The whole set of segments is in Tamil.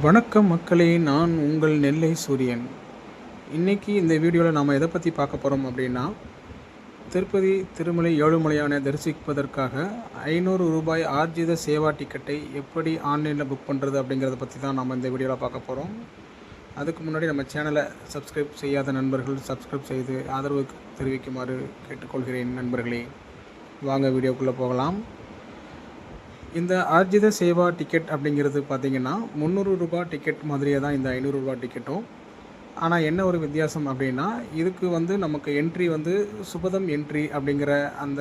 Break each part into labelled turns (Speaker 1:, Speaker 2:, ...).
Speaker 1: வணக்கம் மக்களே நான் உங்கள் நெல்லை சூரியன். இன்றைக்கி இந்த வீடியோவில் நாம் எதை பற்றி பார்க்க போகிறோம் அப்படின்னா திருப்பதி திருமலை ஏழுமலையான தரிசிப்பதற்காக ஐநூறு ரூபாய் ஆர்ஜித சேவா டிக்கெட்டை எப்படி ஆன்லைனில் புக் பண்ணுறது அப்படிங்கிறத பற்றி தான் நம்ம இந்த வீடியோவில் பார்க்க போகிறோம் அதுக்கு முன்னாடி நம்ம சேனலை சப்ஸ்கிரைப் செய்யாத நண்பர்கள் சப்ஸ்கிரைப் செய்து ஆதரவு தெரிவிக்குமாறு கேட்டுக்கொள்கிறேன் நண்பர்களே. வாங்க வீடியோக்குள்ளே போகலாம். இந்த ஆர்ஜித சேவா டிக்கெட் அப்படிங்கிறது பார்த்தீங்கன்னா முந்நூறு ரூபாய் டிக்கெட் மாதிரியே தான் இந்த ஐநூறுரூபா டிக்கெட்டும் ஆனால் என்ன ஒரு வித்தியாசம் அப்படின்னா இதுக்கு வந்து நமக்கு என்ட்ரி வந்து சுபதம் என்ட்ரி அப்படிங்கிற அந்த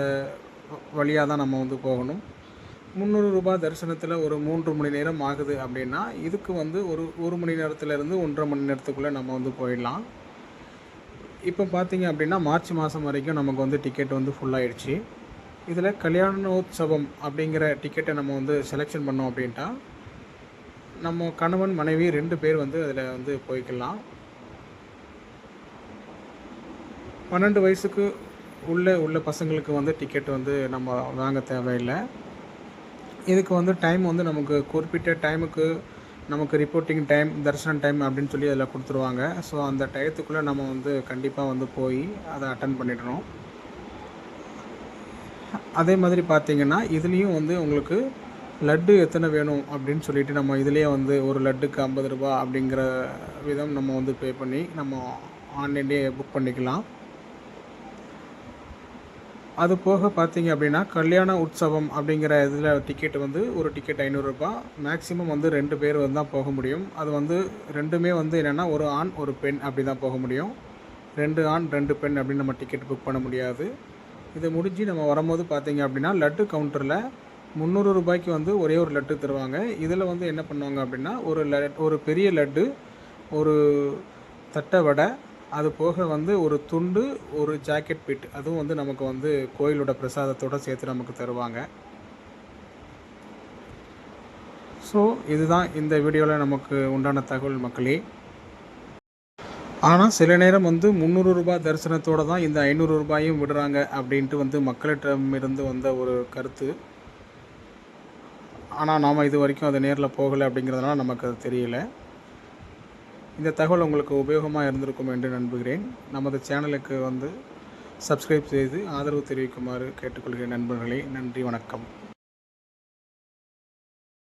Speaker 1: வழியாக தான் நம்ம வந்து போகணும். முந்நூறு ரூபா தரிசனத்தில் ஒரு மூன்று மணி நேரம் ஆகுது அப்படின்னா இதுக்கு வந்து ஒரு ஒரு மணி நேரத்துலேருந்து ஒன்றரை மணி நேரத்துக்குள்ளே நம்ம வந்து போயிடலாம். இப்போ பார்த்தீங்க அப்படின்னா மார்ச் மாதம் வரைக்கும் நமக்கு வந்து டிக்கெட் வந்து ஃபுல்லாகிடுச்சு இதில் கல்யாணோத்சவம் அப்படிங்கிற டிக்கெட்டை நம்ம வந்து செலெக்ஷன் பண்ணோம் அப்படின்ட்டா நம்ம கணவன் மனைவி ரெண்டு பேர் வந்து அதில் வந்து போய்க்கலாம். பன்னெண்டு வயசுக்கு உள்ள உள்ள பசங்களுக்கு வந்து டிக்கெட் வந்து நம்ம வாங்க தேவையில்லை. இதுக்கு வந்து டைம் வந்து நமக்கு குறிப்பிட்ட டைமுக்கு நமக்கு ரிப்போர்ட்டிங் டைம் தரிசனம் டைம் அப்படின்னு சொல்லி அதில் கொடுத்துருவாங்க. ஸோ அந்த டயத்துக்குள்ளே நம்ம வந்து கண்டிப்பாக வந்து போய் அதை அட்டன் பண்ணிடணும். அதே மாதிரி பார்த்தீங்கன்னா இதுலேயும் வந்து உங்களுக்கு லட்டு எத்தனை வேணும் அப்படின்னு சொல்லிட்டு நம்ம இதுலேயே வந்து ஒரு லட்டுக்கு ஐம்பது ரூபா அப்படிங்கிற விதம் நம்ம வந்து பே பண்ணி நம்ம ஆன்லைன்லேயே புக் பண்ணிக்கலாம். அது போக பார்த்தீங்க அப்படின்னா கல்யாண உற்சவம் அப்படிங்கிற இதில் டிக்கெட் வந்து ஒரு டிக்கெட் ஐநூறுரூபா மேக்ஸிமம் வந்து ரெண்டு பேர் வந்து தான் போக முடியும். அது வந்து ரெண்டுமே வந்து என்னென்னா ஒரு ஆண் ஒரு பெண் அப்படி தான் போக முடியும். ரெண்டு ஆண் ரெண்டு பெண் அப்படின்னு நம்ம டிக்கெட் புக் பண்ண முடியாது. இதை முடிஞ்சு நம்ம வரும்போது பார்த்தீங்க அப்படின்னா லட்டு கவுண்டரில் முந்நூறு ரூபாய்க்கு வந்து ஒரே ஒரு லட்டு தருவாங்க. இதில் வந்து என்ன பண்ணுவாங்க அப்படின்னா ஒரு ல ஒரு பெரிய லட்டு ஒரு தட்டை வடை அது போக வந்து ஒரு துண்டு ஒரு ஜாக்கெட் பிட் அதுவும் வந்து நமக்கு வந்து கோயிலோட பிரசாதத்தோடு சேர்த்து நமக்கு தருவாங்க. ஸோ இதுதான் இந்த வீடியோவில் நமக்கு உண்டான தகவல் மக்களே. ஆனால் சில நேரம் வந்து முந்நூறு ரூபாய் தரிசனத்தோடு தான் இந்த ஐநூறு ரூபாயும் விடுறாங்க அப்படின்ட்டு வந்து மக்களிடமிருந்து வந்த ஒரு கருத்து. ஆனால் நாம் இது வரைக்கும் அது நேரில் போகலை அப்படிங்கிறதுனால நமக்கு அது தெரியல. இந்த தகவல் உங்களுக்கு உபயோகமாக இருந்திருக்கும் என்று நம்புகிறேன். நமது சேனலுக்கு வந்து சப்ஸ்கிரைப் செய்து ஆதரவு தெரிவிக்குமாறு கேட்டுக்கொள்கிறேன் நண்பர்களே. நன்றி வணக்கம்.